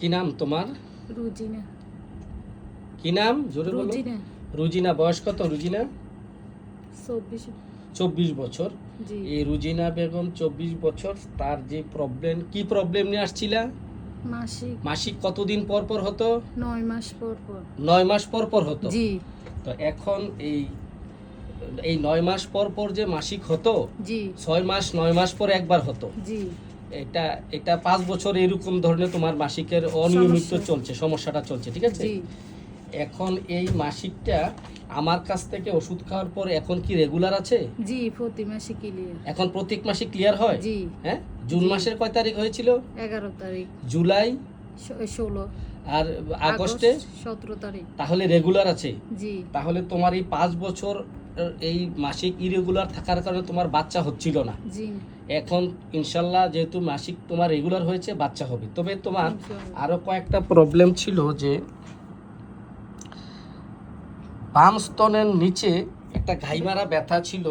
কি নাম তোমার? রুজিনা। কি নাম? জোরে বলো। রুজিনা। রুজিনা বয়স কত রুজিনা? চব্বিশ। চব্বিশ বছর। এই রুজিনা বেগম চব্বিশ বছর তার যে প্রবলেম কি প্রবলেম নিয়ে আসছিলা? মাসিক। মাসিক কতদিন পর পর হতো? নয় মাস পর পর। নয় মাস পর পর হতো? জি। তো এখন এই এই নয় মাস পর পর যে মাসিক হতো জি। ছয় মাস নয় মাস পর একবার হতো। জি। এটা এটা পাঁচ বছর এরকম ধরনের তোমার মাসিকের অনিয়মিত চলছে সমস্যাটা চলছে ঠিক আছে? এখন এই মাসিকটা আমার কাছ থেকে ওষুধ খাওয়ার পর এখন কি রেগুলার আছে? জি প্রতি মাসে ক্লিয়ার এখন প্রত্যেক মাসে ক্লিয়ার হয়? জি। হ্যাঁ? জুন মাসের কয় তারিখ হয়েছিল? এগারো তারিখ। জুলাই? ষ- ষোলো। আর আগস্টে? সতেরো তারিখ। তাহলে রেগুলার আছে? জি। তাহলে তোমার এই পাঁচ বছর আহ, এই মাসিক ইরেগুলার থাকার কারণে তোমার বাচ্চা হচ্ছিল না। এখন ইনশাল্লাহ যেহেতু মাসিক তোমার রেগুলার হয়েছে বাচ্চা হবে। তবে তোমার ইনশাআল্লাহ। আরও কয়েকটা প্রবলেম ছিল যে বাম স্তনের নিচে একটা ঘাইমারা ব্যথা ছিল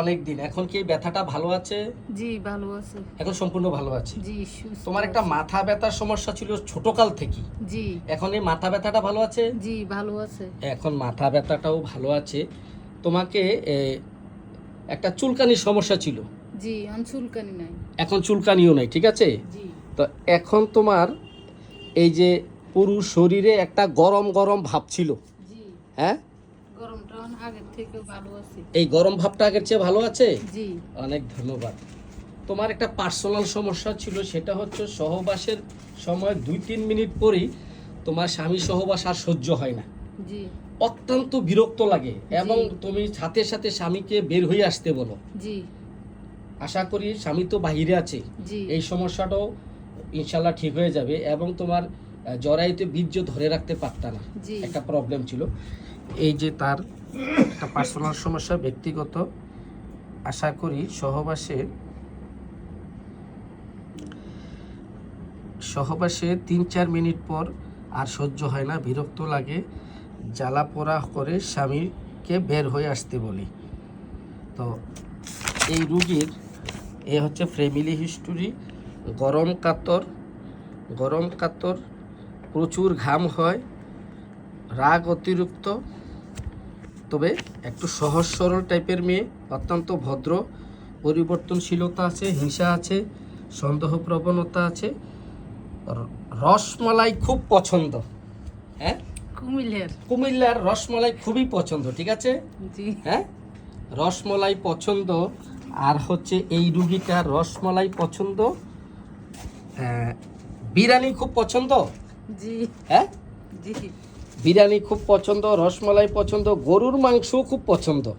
অনেক দিন এখন কি ব্যথাটা ভালো আছে? জি ভালো আছে। এখন সম্পূর্ণ ভালো আছে? জি তোমার একটা মাথা ব্যথার সমস্যা ছিল ছোটকাল থেকে। জি। এখন এই মাথা ব্যথাটা ভালো আছে? জি ভালো আছে। এখন মাথা ব্যথাটাও ভালো আছে। তোমাকে একটা চুলকানির সমস্যা ছিল। জি আমি চুলকানি নাই। এখন চুলকানিও নাই ঠিক আছে? তো এখন তোমার এই যে পুরো শরীরে একটা গরম গরম ভাব ছিল। হ্যাঁ? এই গরম ভাবটা আগের চেয়ে ভালো আছে? জি। অনেক ধন্যবাদ। তোমার একটা পার্সোনাল সমস্যা ছিল সেটা হচ্ছে সহবাসের সময় দুই তিন মিনিট পরেই তোমার স্বামী সহবাস আর সহ্য হয় না। অত্যন্ত বিরক্ত লাগে এবং তুমি সাথে সাথে স্বামীকে বের হয়ে আসতে বলো। আশা করি স্বামী তো বাহিরে আছে। এই সমস্যাটাও ইনশাল্লাহ ঠিক হয়ে যাবে এবং তোমার আহ, জরায়ুতে বীর্য ধরে রাখতে পারতা না। একটা প্রবলেম ছিল। এই যে তার একটা পার্সোনাল সমস্যা ব্যক্তিগত আশা করি সহবাসে সহবাসে তিন চার মিনিট পর আর সহ্য হয় না বিরক্ত লাগে। জ্বালা পোড়া করে স্বামীকে বের হয়ে আসতে বলি। তো এই রুগীর, এ হচ্ছে ফ্যামিলি হিস্টোরি গরম কাতর গরম কাতর প্রচুর ঘাম হয়, রাগ অতিরিক্ত, তবে একটু সহজ সরল টাইপের মেয়ে, অত্যন্ত ভদ্র, পরিবর্তনশীলতা আছে, হিংসা আছে, সন্দেহ প্রবণতা আছে, রসমালাই খুব পছন্দ হ্যাঁ? কুমিল্লার। কুমিল্লার রসমালাই খুবই পছন্দ ঠিক আছে? জি। হ্যাঁ? রসমালাই পছন্দ আর হচ্ছে এই রুগীটার রসমালাই পছন্দ। আহ, বিরিয়ানি খুব পছন্দ? জি। হ্যাঁ? জি। বিরিয়ানি খুব পছন্দ রসমালাই পছন্দ গরুর মাংসও খুব পছন্দ।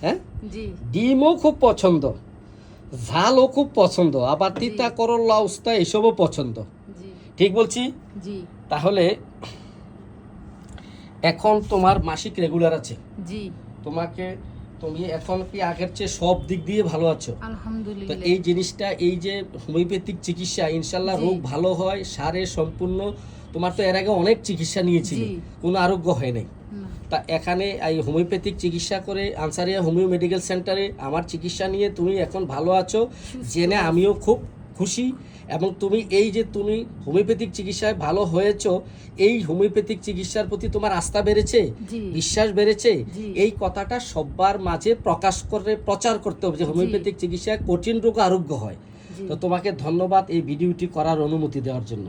হ্যাঁ? জি। ডিমও খুব পছন্দ ঝালও খুব পছন্দ আবার তিতা করল্লা উস্তা এসবও পছন্দ। জি। ঠিক বলছি? জি। তাহলে এখন তোমার মাসিক রেগুলার আছে। জি। তোমাকে তুমি এখন কি আগের চেয়ে সব দিক দিয়ে ভালো আছো? তো এই জিনিসটা এই যে হোমিওপ্যাথিক চিকিৎসা ইনশাল্লাহ। রোগ ভালো হয় সারে সম্পূর্ণ তোমার তো এর আগে অনেক চিকিৎসা নিয়েছিলে। কোনো আরোগ্য হয় নাই। তা এখানে এই হোমিওপ্যাথিক চিকিৎসা করে আনসারিয়া হোমিও মেডিকেল সেন্টারে আমার চিকিৎসা নিয়ে তুমি এখন ভালো আছো জেনে আমিও খুব খুশি এবং তুমি এই যে তুমি হোমিওপ্যাথিক চিকিৎসায় ভালো হয়েছ এই হোমিওপ্যাথিক চিকিৎসার প্রতি তোমার আস্থা বেড়েছে? বিশ্বাস বেড়েছে? এই কথাটা সবার মাঝে প্রকাশ করে প্রচার করতে হবে যে হোমিওপ্যাথিক চিকিৎসায় কঠিন রোগ আরোগ্য হয়। তো তোমাকে ধন্যবাদ এই ভিডিওটি করার অনুমতি দেওয়ার জন্য।